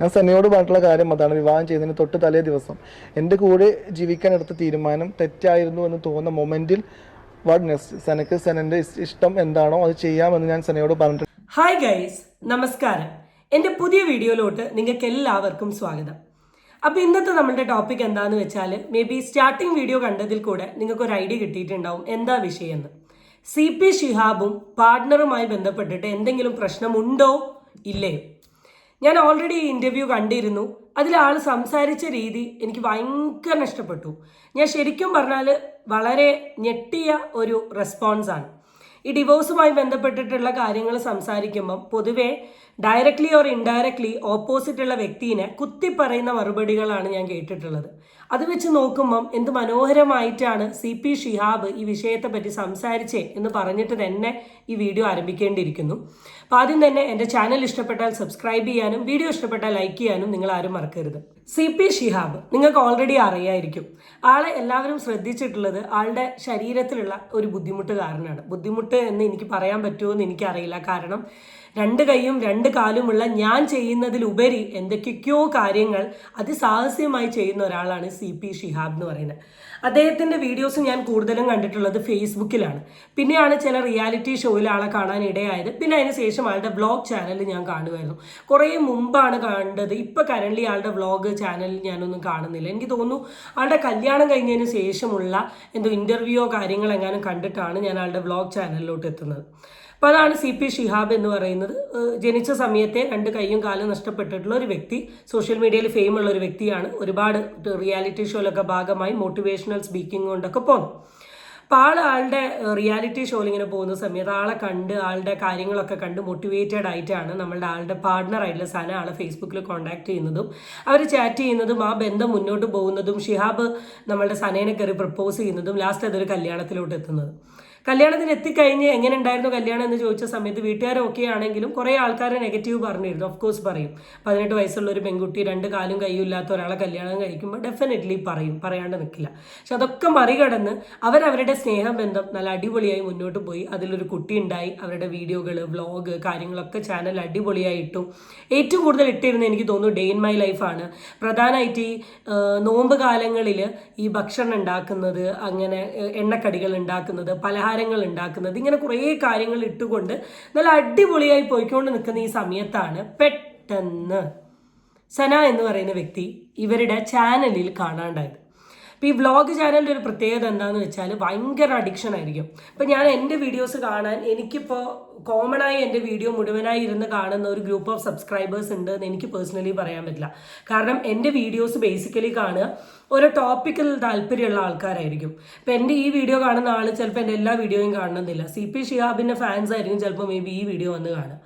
ഞാൻ സനയോട് പറഞ്ഞിട്ടുള്ള കാര്യം അതാണ്. വിവാഹം ചെയ്തതിന് തൊട്ട് തലേ ദിവസം എന്റെ കൂടെ ജീവിക്കാൻ എടുത്ത തീരുമാനം തെറ്റായിരുന്നു എന്ന് തോന്നുന്ന മൊമെന്റിൽ വാട്ട് നെക്സ്റ്റ് സെനക്ക് സനന്റെ ഇഷ്ടം എന്താണോ അത് ചെയ്യാമെന്ന് ഞാൻ സെനയോട് പറഞ്ഞിട്ടുണ്ട് ഹായ് ഗൈസ് നമസ്കാരം. എന്റെ പുതിയ വീഡിയോയിലോട്ട് നിങ്ങൾക്ക് എല്ലാവർക്കും സ്വാഗതം. അപ്പോൾ ഇന്നത്തെ നമ്മുടെ ടോപ്പിക് എന്താന്ന് വെച്ചാൽ മേ ബി സ്റ്റാർട്ടിംഗ് വീഡിയോ കണ്ടതിൽ കൂടെ നിങ്ങൾക്ക് ഒരു ഐഡിയ കിട്ടിയിട്ടുണ്ടാവും. എന്താ വിഷയം എന്ന് സി പി ഷിഹാബും പാർട്ട്ണറുമായി ബന്ധപ്പെട്ടിട്ട് എന്തെങ്കിലും പ്രശ്നമുണ്ടോ? ഇല്ലയോ? ഞാൻ ഓൾറെഡി ഈ ഇന്റർവ്യൂ കണ്ടിരുന്നു. അതിൽ ആൾ സംസാരിച്ച രീതി എനിക്ക് ഭയങ്കര ഇഷ്ടപ്പെട്ടു. ഞാൻ ശരിക്കും പറഞ്ഞാൽ വളരെ ഞെട്ടിയ ഒരു റെസ്പോൺസാണ് ഈ ഡിവോഴ്സുമായി ബന്ധപ്പെട്ടിട്ടുള്ള കാര്യങ്ങൾ സംസാരിക്കുമ്പം പൊതുവെ ഡയറക്ട്ലി ഓർ ഇൻഡയറക്ട്ലി ഓപ്പോസിറ്റ് ഉള്ള വ്യക്തിനെ കുത്തി പറയുന്ന മറുപടികളാണ് ഞാൻ കേട്ടിട്ടുള്ളത്. അത് വെച്ച് നോക്കുമ്പം എന്ത് മനോഹരമായിട്ടാണ് സി പി ഷിഹാബ് ഈ വിഷയത്തെ പറ്റി സംസാരിച്ചേ എന്ന് പറഞ്ഞിട്ട് തന്നെ ഈ വീഡിയോ ആരംഭിക്കേണ്ടിയിരിക്കുന്നു. അപ്പോൾ ആദ്യം തന്നെ എന്റെ ചാനൽ ഇഷ്ടപ്പെട്ടാൽ സബ്സ്ക്രൈബ് ചെയ്യാനും വീഡിയോ ഇഷ്ടപ്പെട്ടാൽ ലൈക്ക് ചെയ്യാനും നിങ്ങൾ ആരും മറക്കരുത്. സി പി ഷിഹാബ് നിങ്ങൾക്ക് ഓൾറെഡി അറിയായിരിക്കും. ആളെ എല്ലാവരും ശ്രദ്ധിച്ചിട്ടുള്ളത് ആളുടെ ശരീരത്തിലുള്ള ഒരു ബുദ്ധിമുട്ട് കാരണമാണ്. ബുദ്ധിമുട്ട് എന്ന് എനിക്ക് പറയാൻ പറ്റുമോ എന്ന് എനിക്കറിയില്ല. കാരണം രണ്ട് കൈയും രണ്ട് കാലുമുള്ള ഞാൻ ചെയ്യുന്നതിലുപരി എന്തൊക്കെയൊക്കെയോ കാര്യങ്ങൾ അതിസാഹസ്യമായി ചെയ്യുന്ന ഒരാളാണ് സി പി ഷിഹാബ് എന്ന് പറയുന്നത്. അദ്ദേഹത്തിന്റെ വീഡിയോസ് ഞാൻ കൂടുതലും കണ്ടിട്ടുള്ളത് ഫേസ്ബുക്കിലാണ് പിന്നെയാണ് ചില റിയാലിറ്റി ഷോയിൽ ആളെ കാണാൻ ഇടയായത്. പിന്നെ അതിന് ശേഷം ആളുടെ ബ്ലോഗ് ചാനൽ ഞാൻ കാണുമായിരുന്നു. കുറേ മുമ്പാണ് കണ്ടത്. ഇപ്പോൾ കറന്റ് ആളുടെ വ്ളോഗ് ചാനൽ ഞാനൊന്നും കാണുന്നില്ല. എനിക്ക് തോന്നുന്നു ആളുടെ കല്യാണം കഴിഞ്ഞതിന് ശേഷമുള്ള എന്തോ ഇന്റർവ്യൂയോ കാര്യങ്ങൾ എങ്ങാനും കണ്ടിട്ടാണ് ഞാൻ ആളുടെ വ്ളോഗ് ചാനലിലോട്ട് എത്തുന്നത്. അപ്പോൾ അതാണ് സി പി ഷിഹാബ് എന്ന് പറയുന്നത്. ജനിച്ച സമയത്തെ രണ്ട് കൈയും കാലും നഷ്ടപ്പെട്ടിട്ടുള്ള ഒരു വ്യക്തി സോഷ്യൽ മീഡിയയിൽ ഫെയിമുള്ള ഒരു വ്യക്തിയാണ്. ഒരുപാട് റിയാലിറ്റി ഷോയിലൊക്കെ ഭാഗമായി മോട്ടിവേഷണൽ സ്പീക്കിംഗ് കൊണ്ടൊക്കെ പോകുന്നു അപ്പോൾ ആൾ ആളുടെ റിയാലിറ്റി ഷോയിൽ ഇങ്ങനെ പോകുന്ന സമയത്ത് ആളെ കണ്ട് ആളുടെ കാര്യങ്ങളൊക്കെ കണ്ട് മോട്ടിവേറ്റഡ് ആയിട്ടാണ് നമ്മളുടെ ആളുടെ പാർട്ട്ണർ ആയിട്ടുള്ള സന ആളെ ഫേസ്ബുക്കിൽ കോൺടാക്ട് ചെയ്യുന്നതും അവർ ചാറ്റ് ചെയ്യുന്നതും ആ ബന്ധം മുന്നോട്ട് പോകുന്നതും ഷിഹാബ് നമ്മളുടെ സനേനെ കയറി പ്രപ്പോസ് ചെയ്യുന്നതും ലാസ്റ്റ് അതൊരു കല്യാണത്തിലോട്ട് എത്തുന്നത്. കല്യാണത്തിന് എത്തിക്കഴിഞ്ഞ് എങ്ങനെ ഉണ്ടായിരുന്നു കല്യാണം എന്ന് ചോദിച്ച സമയത്ത് വീട്ടുകാർ ഓക്കെ ആണെങ്കിലും കുറേ ആൾക്കാർ നെഗറ്റീവ് പറഞ്ഞിരുന്നു. ഓഫ് കോഴ്സ് പറയും. പതിനെട്ട് വയസ്സുള്ള ഒരു പെൺകുട്ടി രണ്ട് കാലും കൈയും ഇല്ലാത്ത ഒരാളെ കല്യാണം കഴിക്കുമ്പോൾ ഡെഫിനറ്റ്ലി പറയും. പറയാണ്ട് നിൽക്കില്ല പക്ഷെ അതൊക്കെ മറികടന്ന് അവരവരുടെ സ്നേഹബന്ധം നല്ല അടിപൊളിയായി മുന്നോട്ട് പോയി. അതിലൊരു കുട്ടി ഉണ്ടായി. അവരുടെ വീഡിയോകൾ വ്ളോഗ് കാര്യങ്ങളൊക്കെ ചാനൽ അടിപൊളിയായി ഇട്ടു ഏറ്റവും കൂടുതൽ ഇട്ടിരുന്ന എനിക്ക് തോന്നുന്നു ഡേ ഇൻ മൈ ലൈഫാണ് പ്രധാനമായിട്ട് ഈ നോമ്പ് കാലങ്ങളിൽ ഈ ഭക്ഷണം ഉണ്ടാക്കുന്നത് അങ്ങനെ എണ്ണക്കടികൾ ഉണ്ടാക്കുന്നത് പലഹാരങ്ങൾ ഉണ്ടാക്കുന്നത്. ഇങ്ങനെ കുറേ കാര്യങ്ങൾ ഇട്ടുകൊണ്ട് നല്ല അടിപൊളിയായി പോയിക്കൊണ്ട് നിൽക്കുന്ന ഈ സമയത്താണ് പെട്ടെന്ന് സന എന്ന് പറയുന്ന വ്യക്തി ഇവരുടെ ചാനലിൽ കാണാണ്ടായത്. ഈ വ്ളോഗ് ചാനലിന്റെ ഒരു പ്രത്യേകത എന്താണെന്ന് വെച്ചാൽ ഭയങ്കര അഡിക്ഷൻ ആയിരിക്കും. അപ്പോൾ ഞാൻ എന്റെ വീഡിയോസ് കാണാൻ എനിക്കിപ്പോൾ കോമൺ ആയി എന്റെ വീഡിയോ മുഴുവനായി ഇരുന്ന് കാണുന്ന ഒരു ഗ്രൂപ്പ് ഓഫ് സബ്സ്ക്രൈബേഴ്സ് ഉണ്ട് എന്ന് എനിക്ക് പേഴ്സണലി പറയാൻ പറ്റില്ല. കാരണം എന്റെ വീഡിയോസ് ബേസിക്കലി കാണുക ഒരു ടോപ്പിക്കിൽ താല്പര്യമുള്ള ആൾക്കാരായിരിക്കും. ഇപ്പം എന്റെ ഈ വീഡിയോ കാണുന്ന ആൾ ചിലപ്പോൾ എന്റെ എല്ലാ വീഡിയോയും കാണണമെന്നില്ല സി പി ഷിഹാബിന്റെ ഫാൻസ് ആയിരിക്കും ചിലപ്പോൾ മേ ബി ഈ വീഡിയോ വന്ന് കാണുക.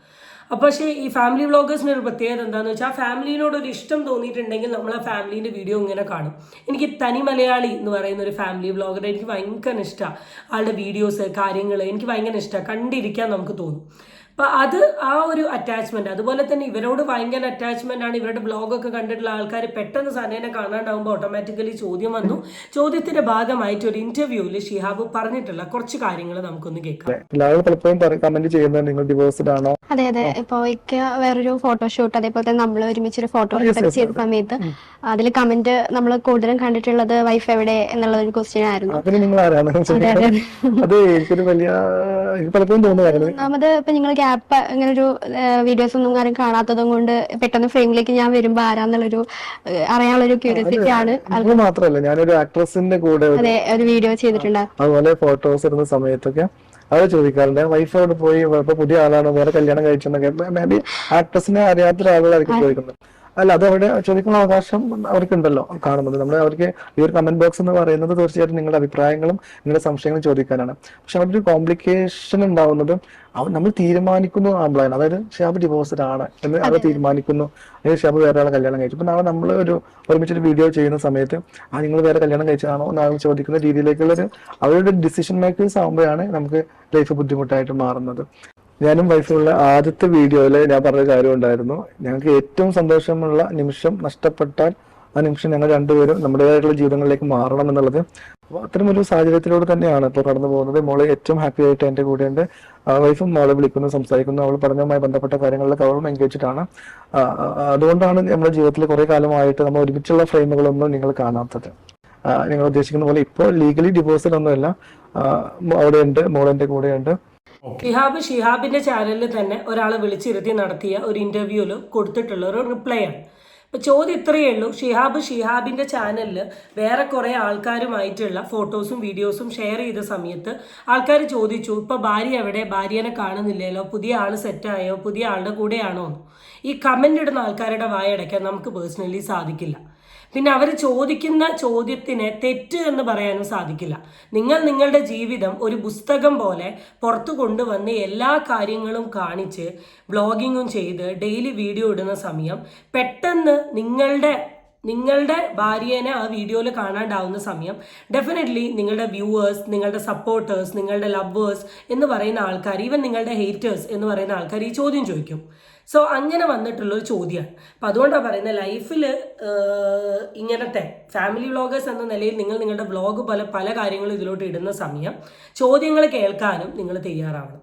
അപ്പോൾ പക്ഷേ ഈ ഫാമിലി വ്ളോഗേഴ്സിന് ഒരു പ്രത്യേകത എന്താണെന്ന് വെച്ചാൽ ആ ഫാമിലിനോട് ഒരു ഇഷ്ടം തോന്നിയിട്ടുണ്ടെങ്കിൽ നമ്മൾ ആ ഫാമിലീന്റെ വീഡിയോ ഇങ്ങനെ കാണും. എനിക്ക് തനി മലയാളി എന്ന് പറയുന്ന ഒരു ഫാമിലി വ്ളോഗർ എനിക്ക് ഭയങ്കര ഇഷ്ടമാണ് ആളുടെ വീഡിയോസ് കാര്യങ്ങൾ എനിക്ക് ഭയങ്കര ഇഷ്ടമാണ് കണ്ടിരിക്കാൻ നമുക്ക് തോന്നും. അപ്പോൾ അത് ആ ഒരു അറ്റാച്ച്മെന്റ് അതുപോലെ തന്നെ ഇവരോട് ഭയങ്കര അറ്റാച്ച്മെന്റ് ആണ് ഇവരുടെ ബ്ലോഗൊക്കെ കണ്ടിട്ടുള്ള ആൾക്കാർ പെട്ടെന്ന് സനേനെ കാണാണ്ടാവുമ്പോൾ ഓട്ടോമാറ്റിക്കലി ചോദ്യം വന്നു. ചോദ്യത്തിന്റെ ഭാഗമായിട്ട് ഒരു ഇന്റർവ്യൂവിൽ ഷിഹാബ് പറഞ്ഞിട്ടുള്ള കുറച്ച് കാര്യങ്ങൾ നമുക്കൊന്ന് കേൾക്കാം. എല്ലാവരും പലപ്പോഴും കമന്റ് ചെയ്യുന്നത് നിങ്ങൾ ഡിവോഴ്സ്ഡ് ആണോ? അതെ അതെ. ഇപ്പൊ ഇക്ക വേറൊരു ഫോട്ടോഷൂട്ട് അതേപോലെ തന്നെ നമ്മൾ ഒരുമിച്ചൊരു ഫോട്ടോ ഒക്കെ ചെയ്ത സമയത്ത് അതിൽ കമന്റ് നമ്മൾ കൂടുതലും കണ്ടിട്ടുള്ളത് വൈഫ് എവിടെ എന്നുള്ള ഒരു ക്വസ്റ്റ്യൻ ആയിരുന്നു. അതിന് നിങ്ങൾ ആരാണ് അതെ അതെ. അത് എനിക്കൊരു വലിയ പലപ്പോഴും തോന്നുന്നത് ഒന്നാമത് ഇപ്പൊ നിങ്ങൾ ഗ്യാപ്പ് ഇങ്ങനെ ഒരു വീഡിയോസ് ഒന്നും ആരും കാണാത്തതും കൊണ്ട് പെട്ടെന്ന് ഫ്രെയിമിലേക്ക് ഞാൻ വരുമ്പോ ആരാന്നുള്ളൊരു അറിയാനുള്ള അറിയാനുള്ളൊരു ക്യൂരിയോസിറ്റി ആണ് അത് മാത്രമല്ല ഞാനൊരു ആക്ട്രസിന്റെ കൂടെ ഒരു- അതെ ഒരു വീഡിയോ ചെയ്തിട്ടുണ്ട്? അതുപോലെ ഫോട്ടോസ് ഇടുന്ന സമയത്തൊക്കെ അത് ചോദിക്കാറുണ്ട്. വൈഫോട് പോയി? പുതിയ ആളാണ്? വേറെ കല്യാണം കഴിച്ചെന്നൊക്കെ. മേബി ആക്ട്രസിനെ അറിയാത്ത ഒരാളുകളായിരിക്കും ചോദിക്കുന്നത്. അല്ല അത് അവിടെ ചോദിക്കുന്ന അവകാശം അവർക്കുണ്ടല്ലോ കാണുന്നത്. നമ്മൾ അവർക്ക് ഈ ഒരു കമന്റ് ബോക്സ് എന്ന് പറയുന്നത് തീർച്ചയായിട്ടും നിങ്ങളുടെ അഭിപ്രായങ്ങളും നിങ്ങളുടെ സംശയങ്ങളും ചോദിക്കാനാണ്. പക്ഷെ അവിടെ ഒരു കോംപ്ലിക്കേഷൻ ഉണ്ടാവുന്നത് നമ്മൾ തീരുമാനിക്കുന്നു ആകുമ്പോഴാണ് അതായത് ഷാബ് ഡിവോഴ്സ്ഡ് ആണ് എന്ന് അവർ തീരുമാനിക്കുന്നു. അല്ലെങ്കിൽ ഷാബ് വേറെ ആളെ കല്യാണം കഴിച്ചു. ഇപ്പൊ നാളെ നമ്മൾ ഒരു ഒരുമിച്ചൊരു വീഡിയോ ചെയ്യുന്ന സമയത്ത് ആ നിങ്ങൾ വേറെ കല്യാണം കഴിച്ചതാണോ എന്ന് ചോദിക്കുന്ന രീതിയിലേക്കുള്ള ഒരു അവരുടെ ഡിസിഷൻ മേക്കേഴ്സ് ആകുമ്പോഴാണ് നമുക്ക് ലൈഫ് ബുദ്ധിമുട്ടായിട്ട് മാറുന്നത്. ഞാനും വൈഫുള്ള ആദ്യത്തെ വീഡിയോയിൽ ഞാൻ പറഞ്ഞ കാര്യം ഉണ്ടായിരുന്നു. ഞങ്ങൾക്ക് ഏറ്റവും സന്തോഷമുള്ള നിമിഷം നഷ്ടപ്പെട്ടാൽ ആ നിമിഷം ഞങ്ങൾ രണ്ടുപേരും നമ്മുടേതായിട്ടുള്ള ജീവിതങ്ങളിലേക്ക് മാറണം എന്നുള്ളത് അപ്പോൾ അത്തരം ഒരു സാഹചര്യത്തിലൂടെ തന്നെയാണ് ഇപ്പോൾ കടന്നു പോകുന്നത്. മോളെ ഏറ്റവും ഹാപ്പി ആയിട്ട് എന്റെ കൂടെയുണ്ട് വൈഫും മോളെ വിളിക്കുന്നു സംസാരിക്കുന്നു. അവൾ പഠനവുമായി ബന്ധപ്പെട്ട കാര്യങ്ങളിലൊക്കെ അവളും എൻഗേജിട്ടാണ് അതുകൊണ്ടാണ് നമ്മുടെ ജീവിതത്തിൽ കുറെ കാലമായിട്ട് നമ്മൾ ഒരുമിച്ചുള്ള ഫ്രെയിമുകളൊന്നും നിങ്ങൾ കാണാത്തത്. നിങ്ങൾ ഉദ്ദേശിക്കുന്ന പോലെ ഇപ്പോൾ ലീഗലി ഡിവോഴ്സിലൊന്നുമല്ല അവിടെ ഉണ്ട് മോളെന്റെ കൂടെയുണ്ട്. ഷിഹാബ് ഷിഹാബിന്റെ ചാനലിൽ തന്നെ ഒരാളെ വിളിച്ചിരുത്തി നടത്തിയ ഒരു ഇന്റർവ്യൂവിൽ കൊടുത്തിട്ടുള്ള ഒരു റിപ്ലൈ ആണ്. ഇപ്പം ചോദ്യം ഇത്രയേ ഉള്ളൂ. ഷിഹാബ് ഷിഹാബിന്റെ ചാനലിൽ വേറെ കുറെ ആൾക്കാരുമായിട്ടുള്ള ഫോട്ടോസും വീഡിയോസും ഷെയർ ചെയ്ത സമയത്ത് ആൾക്കാർ ചോദിച്ചു ഇപ്പൊ ഭാര്യ എവിടെ? ഭാര്യനെ കാണുന്നില്ലല്ലോ. പുതിയ ആൾ സെറ്റായോ പുതിയ ആളുടെ കൂടെയാണോ? ഈ കമന്റ് ഇടുന്ന ആൾക്കാരുടെ വായടയ്ക്കാൻ നമുക്ക് പേഴ്സണലി സാധിക്കില്ല. പിന്നെ അവർ ചോദിക്കുന്ന ചോദ്യത്തിന് തെറ്റ് എന്ന് പറയാനും സാധിക്കില്ല. നിങ്ങൾ നിങ്ങളുടെ ജീവിതം ഒരു പുസ്തകം പോലെ പുറത്തു കൊണ്ടുവന്ന് എല്ലാ കാര്യങ്ങളും കാണിച്ച് വ്ളോഗിങ്ങും ചെയ്ത് ഡെയിലി വീഡിയോ ഇടുന്ന സമയം പെട്ടെന്ന് നിങ്ങളുടെ നിങ്ങളുടെ ഭാര്യേനെ ആ വീഡിയോയിൽ കാണാണ്ടാവുന്ന സമയം ഡെഫിനറ്റ്ലി നിങ്ങളുടെ വ്യൂവേഴ്സ് നിങ്ങളുടെ സപ്പോർട്ടേഴ്സ് നിങ്ങളുടെ ലവേഴ്സ് എന്ന് പറയുന്ന ആൾക്കാർ ഈവൻ നിങ്ങളുടെ ഹേറ്റേഴ്സ് എന്ന് പറയുന്ന ആൾക്കാർ ഈ ചോദ്യം ചോദിക്കും. സോ അങ്ങനെ വന്നിട്ടുള്ളൊരു ചോദ്യമാണ് അപ്പം അതുകൊണ്ടാണ് പറയുന്നത് ലൈഫിൽ ഇങ്ങനത്തെ ഫാമിലി വ്ളോഗേഴ്സ് എന്ന നിലയിൽ നിങ്ങൾ നിങ്ങളുടെ വ്ളോഗ് പല പല കാര്യങ്ങളും ഇതിലോട്ട് ഇടുന്ന സമയം ചോദ്യങ്ങൾ കേൾക്കാനും നിങ്ങൾ തയ്യാറാവണം.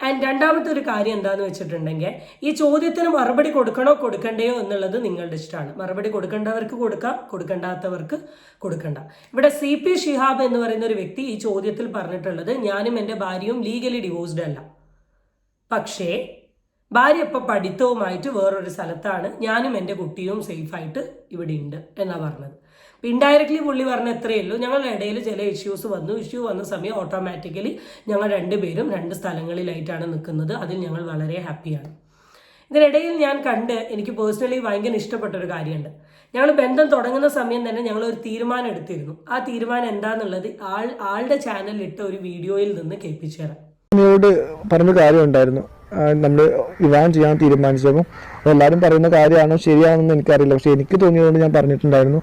ആൻഡ് രണ്ടാമത്തെ ഒരു കാര്യം എന്താണെന്ന് വെച്ചിട്ടുണ്ടെങ്കിൽ ഈ ചോദ്യത്തിന് മറുപടി കൊടുക്കണോ കൊടുക്കണ്ടയോ എന്നുള്ളത് നിങ്ങളുടെ ഇഷ്ടമാണ്. മറുപടി കൊടുക്കേണ്ടവർക്ക് കൊടുക്കാം കൊടുക്കേണ്ടാത്തവർക്ക് കൊടുക്കണ്ട. ഇവിടെ സി പി ഷിഹാബ് എന്ന് പറയുന്ന ഒരു വ്യക്തി ഈ ചോദ്യത്തിൽ പറഞ്ഞിട്ടുള്ളത് ഞാനും എന്റെ ഭാര്യയും ലീഗലി ഡിവോഴ്സ്ഡ് അല്ല. പക്ഷേ ഭാര്യ ഇപ്പം പഠിത്തവുമായിട്ട് വേറൊരു സ്ഥലത്താണ്. ഞാനും എന്റെ കുട്ടിയും സേഫായിട്ട് ഇവിടെ ഉണ്ട് എന്നാണ് പറഞ്ഞത്. അപ്പം ഇൻഡയറക്ട്ലി പുള്ളി പറഞ്ഞ എത്രയേ ഉള്ളൂ ഞങ്ങളുടെ ഇടയിൽ ചില ഇഷ്യൂസ് വന്നു. ഇഷ്യൂ വന്ന സമയം ഓട്ടോമാറ്റിക്കലി ഞങ്ങൾ രണ്ടുപേരും രണ്ട് സ്ഥലങ്ങളിലായിട്ടാണ് നിൽക്കുന്നത്. അതിൽ ഞങ്ങൾ വളരെ ഹാപ്പിയാണ് ഇതിനിടയിൽ ഞാൻ കണ്ട് എനിക്ക് പേഴ്സണലി ഭയങ്കര ഇഷ്ടപ്പെട്ട ഒരു കാര്യമുണ്ട്. ഞങ്ങൾ ബന്ധം തുടങ്ങുന്ന സമയം തന്നെ ഞങ്ങൾ ഒരു തീരുമാനം എടുത്തിരുന്നു. ആ തീരുമാനം എന്താണെന്നുള്ളത് ആൾ ആളുടെ ചാനലിൽ ഇട്ട ഒരു വീഡിയോയിൽ നിന്ന് കേൾപ്പിച്ചു തരാം പറഞ്ഞ കാര്യം ഉണ്ടായിരുന്നു. നമ്മൾ വിവാഹം ചെയ്യാൻ തീരുമാനിച്ചപ്പോൾ എല്ലാവരും പറയുന്ന കാര്യമാണോ ശരിയാണെന്ന് എനിക്കറിയില്ല. പക്ഷേ എനിക്ക് തോന്നിയതുകൊണ്ട് ഞാൻ പറഞ്ഞിട്ടുണ്ടായിരുന്നു.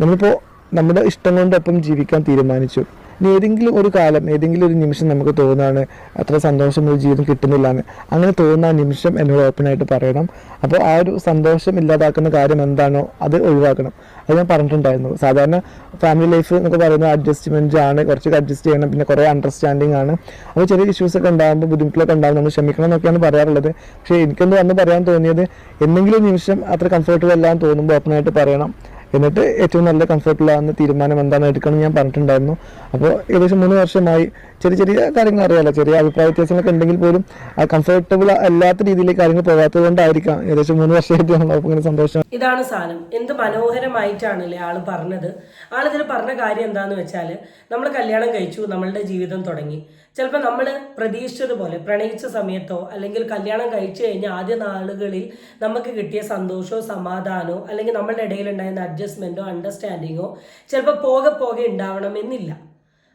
നമ്മളിപ്പോൾ നമ്മുടെ ഇഷ്ടം കൊണ്ടൊപ്പം ജീവിക്കാൻ തീരുമാനിച്ചു. ഇനി ഏതെങ്കിലും ഒരു കാലം ഏതെങ്കിലും ഒരു നിമിഷം നമുക്ക് തോന്നുകയാണ് അത്ര സന്തോഷം ഒരു ജീവിതം കിട്ടുന്നില്ല എന്ന്. അങ്ങനെ തോന്നുന്ന ആ നിമിഷം എന്നോട് ഓപ്പണായിട്ട് പറയണം. അപ്പോൾ ആ ഒരു സന്തോഷം ഇല്ലാതാക്കുന്ന കാര്യം എന്താണോ അത് ഒഴിവാക്കണം. അത് ഞാൻ പറഞ്ഞിട്ടുണ്ടായിരുന്നു. സാധാരണ ഫാമിലി ലൈഫ് എന്നൊക്കെ പറയുന്നത് അഡ്ജസ്റ്റ്മെന്റ് ആണ്. കുറച്ചൊക്കെ അഡ്ജസ്റ്റ് ചെയ്യണം. പിന്നെ കുറേ അണ്ടർസ്റ്റാൻഡിങ് ആണ്. അപ്പോൾ ചെറിയ ഇഷ്യൂസ് ഒക്കെ ഉണ്ടാകുമ്പോൾ ബുദ്ധിമുട്ടിലൊക്കെ ഉണ്ടാകും. നമ്മൾ ക്ഷമിക്കണം എന്നൊക്കെയാണ് പറയാറുള്ളത്. പക്ഷേ എനിക്കെന്ത് വന്ന് പറയാൻ തോന്നിയത് എന്തെങ്കിലും നിമിഷം അത്ര കംഫർട്ടബിൾ അല്ലാന്ന് തോന്നുമ്പോൾ ഓപ്പണായിട്ട് പറയണം. എന്നിട്ട് ഏറ്റവും നല്ല കംഫർട്ടബിളാകുന്ന തീരുമാനം എന്താണെന്ന് എടുക്കണം ഞാൻ പറഞ്ഞിട്ടുണ്ടായിരുന്നു. അപ്പോൾ ഏകദേശം മൂന്ന് വർഷമായി ചെറിയ ചെറിയ കാര്യങ്ങൾ അറിയാലോ ചെറിയ അഭിപ്രായ വ്യത്യാസങ്ങളൊക്കെ ഉണ്ടെങ്കിൽ പോലും ആ കംഫർട്ടബിൾ അല്ലാത്ത രീതിയിലേക്ക് കാര്യങ്ങൾ പോകാത്തത് കൊണ്ടായിരിക്കാം. ഏകദേശം മൂന്ന് വർഷമായിട്ട് നമ്മളപ്പോൾ ഇങ്ങനെ സന്തോഷം. ഇതാണ് സാധനം എന്ത് മനോഹരമായിട്ടാണല്ലേ ആൾ പറഞ്ഞത്? ആളിതിൽ പറഞ്ഞ കാര്യം എന്താന്ന് വെച്ചാൽ നമ്മൾ കല്യാണം കഴിച്ചു നമ്മളുടെ ജീവിതം തുടങ്ങി. ചിലപ്പോൾ നമ്മൾ പ്രതീക്ഷിച്ചതുപോലെ പ്രണയിച്ച സമയത്തോ അല്ലെങ്കിൽ കല്യാണം കഴിച്ചു കഴിഞ്ഞ ആദ്യ നാളുകളിൽ നമുക്ക് കിട്ടിയ സന്തോഷമോ സമാധാനമോ അല്ലെങ്കിൽ നമ്മളുടെ ഇടയിൽ ഉണ്ടായിരുന്ന അഡ്ജസ്റ്റ്മെന്റോ അണ്ടർസ്റ്റാൻഡിങ്ങോ ചിലപ്പോൾ പോകെ പോകെ ഉണ്ടാവണമെന്നില്ല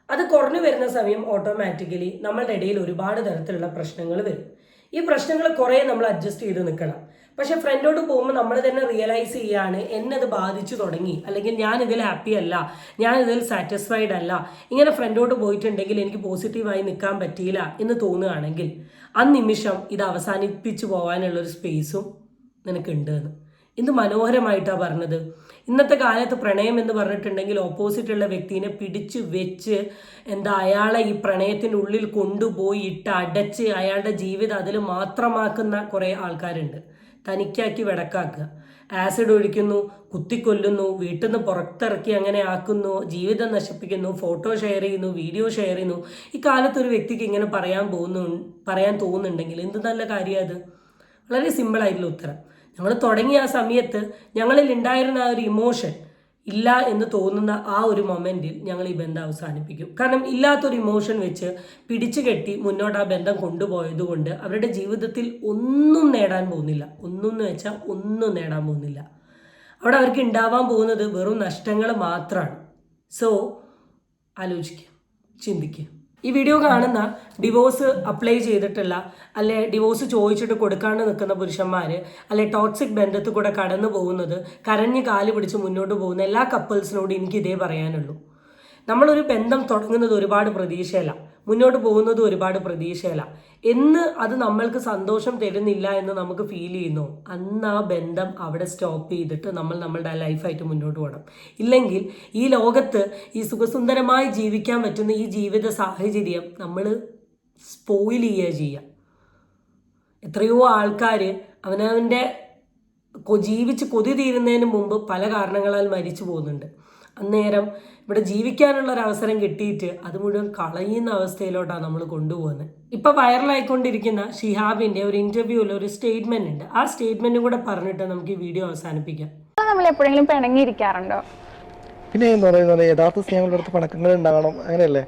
അത് കുറഞ്ഞു വരുന്ന സമയം ഓട്ടോമാറ്റിക്കലി നമ്മളുടെ ഇടയിൽ ഒരുപാട് തരത്തിലുള്ള പ്രശ്നങ്ങൾ വരും. ഈ പ്രശ്നങ്ങൾ കുറേ നമ്മൾ അഡ്ജസ്റ്റ് ചെയ്ത് നിൽക്കണം. പക്ഷെ ഫ്രണ്ടോട് പോകുമ്പോൾ നമ്മൾ തന്നെ റിയലൈസ് ചെയ്യാണ് എന്നത് ബാധിച്ചു തുടങ്ങി. അല്ലെങ്കിൽ ഞാൻ ഇതിൽ ഹാപ്പി അല്ല ഞാൻ ഇതിൽ സാറ്റിസ്ഫൈഡ് അല്ല. ഇങ്ങനെ ഫ്രണ്ടോട് പോയിട്ടുണ്ടെങ്കിൽ എനിക്ക് പോസിറ്റീവായി നിൽക്കാൻ പറ്റിയില്ല എന്ന് തോന്നുകയാണെങ്കിൽ ആ നിമിഷം ഇത് അവസാനിപ്പിച്ചു പോകാനുള്ളൊരു സ്പേസും നിനക്കുണ്ട് എന്ന്. എന്ത് മനോഹരമായിട്ടാണ് പറഞ്ഞത്. ഇന്നത്തെ കാലത്ത് പ്രണയം എന്ന് പറഞ്ഞിട്ടുണ്ടെങ്കിൽ ഓപ്പോസിറ്റുള്ള വ്യക്തിനെ പിടിച്ചു വെച്ച് എന്താ അയാളെ ഈ പ്രണയത്തിന്റെ ഉള്ളിൽ കൊണ്ടുപോയി ഇട്ട് അടച്ച് അയാളുടെ ജീവിതം അതിൽ മാത്രമാക്കുന്ന കുറേ ആൾക്കാരുണ്ട്. തനിക്കാക്കി വടക്കാക്കുക. ആസിഡ് ഒഴിക്കുന്നു കുത്തിക്കൊല്ലുന്നു വീട്ടിൽ നിന്ന് പുറത്തിറക്കി അങ്ങനെ ആക്കുന്നു ജീവിതം നശിപ്പിക്കുന്നു ഫോട്ടോ ഷെയർ ചെയ്യുന്നു വീഡിയോ ഷെയർ ചെയ്യുന്നു. ഈ കാലത്ത് ഒരു വ്യക്തിക്ക് ഇങ്ങനെ പറയാൻ പോകുന്നു പറയാൻ തോന്നുന്നുണ്ടെങ്കിൽ എന്ത് നല്ല കാര്യം അത്? വളരെ സിമ്പിളായിട്ടുള്ള ഉത്തരം. ഞങ്ങൾ തുടങ്ങിയ ആ സമയത്ത് ഞങ്ങളിൽ ഉണ്ടായിരുന്ന ആ ഒരു ഇമോഷൻ ഇല്ല എന്ന് തോന്നുന്ന ആ ഒരു മൊമെന്റിൽ ഞങ്ങൾ ഈ ബന്ധം അവസാനിപ്പിക്കും. കാരണം ഇല്ലാത്തൊരു ഇമോഷൻ വെച്ച് പിടിച്ചു കെട്ടി മുന്നോട്ട് ആ ബന്ധം കൊണ്ടുപോയതുകൊണ്ട് അവരുടെ ജീവിതത്തിൽ ഒന്നും നേടാൻ പോകുന്നില്ല. ഒന്നും എന്ന് വെച്ചാൽ ഒന്നും നേടാൻ പോകുന്നില്ല. അവിടെ അവർക്ക് ഉണ്ടാവാൻ പോകുന്നത് വെറും നഷ്ടങ്ങൾ മാത്രമാണ് സോ ആലോചിക്കുക ചിന്തിക്കുക ഈ വീഡിയോ കാണുന്ന ഡിവോഴ്സ് അപ്ലൈ ചെയ്തിട്ടുള്ള അല്ലെ ഡിവോഴ്സ് ചോദിച്ചിട്ട് കൊടുക്കാണ്ട് നിൽക്കുന്ന പുരുഷന്മാർ അല്ലെ ടോക്സിക് ബന്ധത്തിൽ കൂടെ കടന്നു പോകുന്നത് കരഞ്ഞ് കാൽ പിടിച്ച് മുന്നോട്ട് പോകുന്ന എല്ലാ കപ്പിൾസിനോടും എനിക്ക് ഇതേ പറയാനുള്ളൂ. നമ്മളൊരു ബന്ധം തുടങ്ങുന്നത് ഒരുപാട് പ്രതീക്ഷയല്ല മുന്നോട്ട് പോകുന്നത് ഒരുപാട് പ്രതീക്ഷയല്ല എന്ന് അത് നമ്മൾക്ക് സന്തോഷം തരുന്നില്ല എന്ന് നമുക്ക് ഫീൽ ചെയ്യുന്നു. അന്ന് ആ ബന്ധം അവിടെ സ്റ്റോപ്പ് ചെയ്തിട്ട് നമ്മൾ നമ്മളുടെ ലൈഫായിട്ട് മുന്നോട്ട് പോകണം. ഇല്ലെങ്കിൽ ഈ ലോകത്ത് ഈ സുഖസുന്ദരമായി ജീവിക്കാൻ പറ്റുന്ന ഈ ജീവിത സാഹചര്യം നമ്മൾ സ്പോയിൽ ചെയ്യുക ചെയ്യുക. എത്രയോ ആൾക്കാർ അവനവന്റെ ജീവിച്ച് കൊതി തീരുന്നതിന് മുമ്പ് പല കാരണങ്ങളാൽ മരിച്ചു പോകുന്നുണ്ട്. അന്നേരം ഇവിടെ ജീവിക്കാനുള്ള ഒരു അവസരം കിട്ടിയിട്ട് അത് മുഴുവൻ കളയുന്ന അവസ്ഥയിലോട്ടാണ് നമ്മൾ കൊണ്ടുപോകുന്നത് ഇപ്പൊ വൈറലായിക്കൊണ്ടിരിക്കുന്ന ഷിഹാബിന്റെ ഒരു ഇന്റർവ്യൂവിൽ ഒരു സ്റ്റേറ്റ്മെന്റ് ഉണ്ട്. ആ സ്റ്റേറ്റ്മെന്റും കൂടെ പറഞ്ഞിട്ട് നമുക്ക് ഈ വീഡിയോ അവസാനിപ്പിക്കാം. നമ്മൾ എപ്പോഴെങ്കിലും പിണങ്ങിയിരിക്കാറുണ്ടോ? പിന്നെ എന്ന് പറയുന്നത് യഥാർത്ഥ സ്നേഹങ്ങളുടെ അടുത്ത് പണക്കങ്ങൾ ഉണ്ടാകണം. അങ്ങനെയല്ലേ?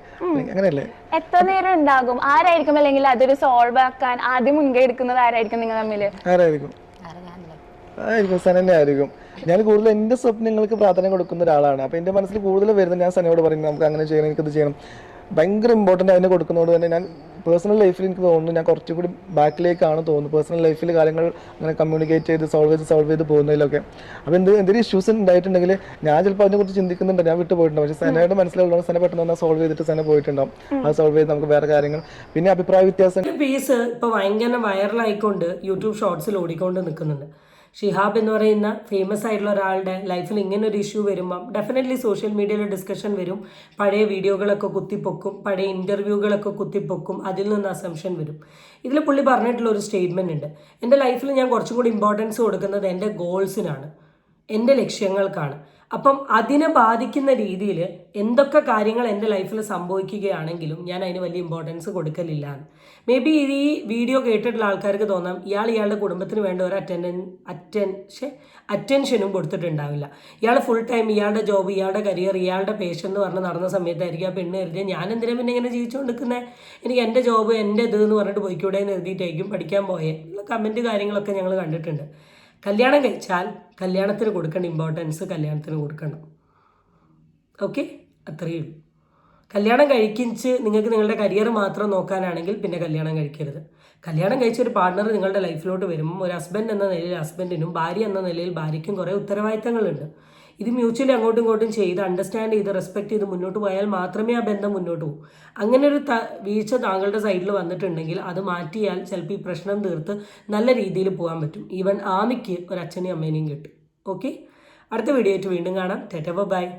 അങ്ങനെയല്ലേ? എത്ര നേരം ഉണ്ടാകും? ആരായിരിക്കും? അല്ലെങ്കിൽ അതൊരു സോൾവ് ആക്കാൻ ആദ്യം മുൻകൈ എടുക്കുന്നത് ആരായിരിക്കും നിങ്ങൾ തമ്മിൽ ആരായിരിക്കും? സനന്നെ ആയിരിക്കും. ഞാൻ കൂടുതൽ എന്റെ സ്വപ്നങ്ങൾക്ക് പ്രാധാന്യം കൊടുക്കുന്ന ഒരാളാണ്. അപ്പൊ എന്റെ മനസ്സിൽ കൂടുതൽ വരുന്നത് ഞാൻ സനയോട് പറയുന്നത് നമുക്ക് അങ്ങനെ ചെയ്യണം എനിക്കത് ചെയ്യണം. ഭയങ്കര ഇമ്പോർട്ടന്റ് അതിനെ കൊടുക്കുന്നതുകൊണ്ട് തന്നെ ഞാൻ പേഴ്സണൽ ലൈഫിൽ എനിക്ക് തോന്നുന്നു ഞാൻ കുറച്ചും കൂടി ബാക്കിലേക്കാണ് തോന്നുന്നു പേഴ്സണൽ ലൈഫിൽ കാര്യങ്ങൾ അങ്ങനെ കമ്മ്യൂണിക്കേറ്റ് ചെയ്ത് സോൾവ് ചെയ്ത് സോൾവ് ചെയ്ത് പോകുന്നതിലൊക്കെ. അപ്പോൾ എന്ത് എന്തെങ്കിലും ഇഷ്യൂസ് ഉണ്ടായിട്ടുണ്ടെങ്കിൽ ഞാൻ ചിലപ്പോൾ അതിനെക്കുറിച്ച് ചിന്തിക്കുന്നുണ്ട്. ഞാൻ വിട്ടു പോയിട്ടുണ്ട് പക്ഷേ സനയുടെ മനസ്സിലുള്ളത് സന പെട്ടെന്ന് തന്നെ സോൾവ് ചെയ്തിട്ട് സന പോയിട്ടുണ്ടാവും. അത് സോൾവ് ചെയ്ത് നമുക്ക് വേറെ കാര്യങ്ങൾ. പിന്നെ അഭിപ്രായ വ്യത്യാസം പീസ് ഇപ്പൊ ഭയങ്കര വൈറലായിക്കൊണ്ട് യൂട്യൂബ് ഷോർട്സിൽ ഓടിക്കൊണ്ട് നിൽക്കുന്നുണ്ട് ഷിഹാബ് എന്ന് പറയുന്ന ഫേമസ് ആയിട്ടുള്ള ഒരാളുടെ ലൈഫിൽ ഇങ്ങനെ ഒരു ഇഷ്യൂ വരുമ്പം ഡെഫിനറ്റ്ലി സോഷ്യൽ മീഡിയയിൽ ഡിസ്കഷൻ വരും. പഴയ വീഡിയോകളൊക്കെ കുത്തിപ്പൊക്കും പഴയ ഇന്റർവ്യൂകളൊക്കെ കുത്തിപ്പൊക്കും അതിൽ നിന്ന് അസംഷൻ വരും. ഇതിൽ പുള്ളി പറഞ്ഞിട്ടുള്ള ഒരു സ്റ്റേറ്റ്മെന്റ് ഉണ്ട്. എന്റെ ലൈഫിൽ ഞാൻ കുറച്ചും കൂടി ഇമ്പോർട്ടൻസ് കൊടുക്കുന്നത് എന്റെ ഗോൾസിനാണ് എന്റെ ലക്ഷ്യങ്ങൾക്കാണ്. അപ്പം അതിനെ ബാധിക്കുന്ന രീതിയിൽ എന്തൊക്കെ കാര്യങ്ങൾ എന്റെ ലൈഫിൽ സംഭവിക്കുകയാണെങ്കിലും ഞാൻ അതിന് വലിയ ഇമ്പോർട്ടൻസ് കൊടുക്കലില്ല. മേ ബി ഈ വീഡിയോ കേട്ടിട്ടുള്ള ആൾക്കാർക്ക് തോന്നാം ഇയാൾ ഇയാളുടെ കുടുംബത്തിന് വേണ്ട ഒരു അറ്റൻഡൻ അറ്റൻഷൻ അറ്റൻഷനും കൊടുത്തിട്ടുണ്ടാവില്ല. ഇയാൾ ഫുൾ ടൈം ഇയാളുടെ ജോബ് ഇയാളുടെ കരിയർ ഇയാളുടെ പേഷൻ എന്ന് പറഞ്ഞ് നടന്ന സമയത്തായിരിക്കും ആ പെണ്ണ് കരുതിയ. ഞാൻ എന്തിനാ പിന്നെ ഇങ്ങനെ ജീവിച്ചുകൊണ്ടിരിക്കുന്നത് എനിക്ക് എന്റെ ജോബ് എന്റെ ഇത് എന്ന് പറഞ്ഞിട്ട് പോയിക്കൂടെ എന്ന് എഴുതിയിട്ടായിരിക്കും പഠിക്കാൻ പോയേ. കമന്റ് കാര്യങ്ങളൊക്കെ ഞങ്ങൾ കണ്ടിട്ടുണ്ട്. കല്യാണം കഴിച്ചാൽ കല്യാണത്തിന് കൊടുക്കേണ്ട ഇമ്പോർട്ടൻസ് കല്യാണത്തിന് കൊടുക്കണം. ഓക്കെ അത്രയേ ഉള്ളൂ. കല്യാണം കഴിക്കിച്ച് നിങ്ങൾക്ക് നിങ്ങളുടെ കരിയർ മാത്രം നോക്കാനാണെങ്കിൽ പിന്നെ കല്യാണം കഴിക്കരുത്. കല്യാണം കഴിച്ച ഒരു പാർട്ണർ നിങ്ങളുടെ ലൈഫിലോട്ട് വരുമ്പോൾ ഒരു ഹസ്ബൻഡ് എന്ന നിലയിൽ ഹസ്ബൻഡിനും ഭാര്യ എന്ന നിലയിൽ ഭാര്യയ്ക്കും കുറേ ഉത്തരവാദിത്തങ്ങളുണ്ട്. ഇത് മ്യൂച്വലി അങ്ങോട്ടും ഇങ്ങോട്ടും ചെയ്ത് അണ്ടർസ്റ്റാൻഡ് ചെയ്ത് റെസ്പെക്ട് ചെയ്ത് മുന്നോട്ട് പോയാൽ മാത്രമേ ആ ബന്ധം മുന്നോട്ട് പോകൂ. അങ്ങനെ ഒരു വീഴ്ച താങ്കളുടെ സൈഡിൽ വന്നിട്ടുണ്ടെങ്കിൽ അത് മാറ്റിയാൽ ചിലപ്പോൾ ഈ പ്രശ്നം തീർത്ത് നല്ല രീതിയിൽ പോകാൻ പറ്റും. ഈവൻ ആമിക്ക് ഒരു അച്ഛനെയും അമ്മേനെയും കിട്ടും. ഓക്കെ അടുത്ത വീഡിയോ ആയിട്ട് വീണ്ടും കാണാം. ടെറ്റബ ബൈ